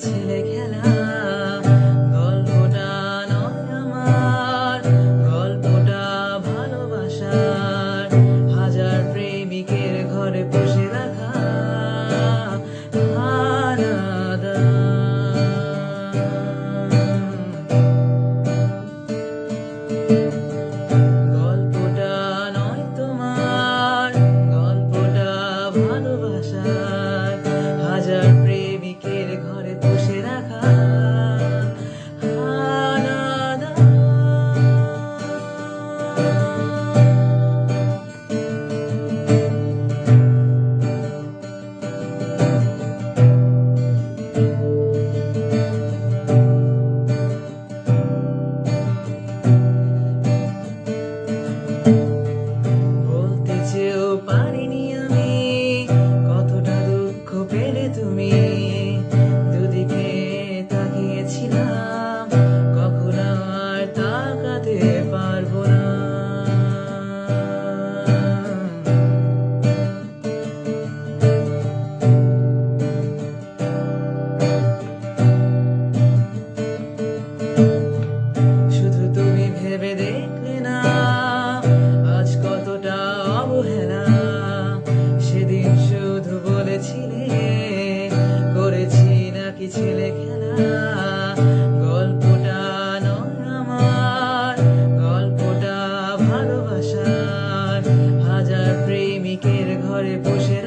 take ছেলে খেলা গল্পটা নয় আমার গল্পটা ভালোবাসার। হাজার প্রেমিকের ঘরে বসে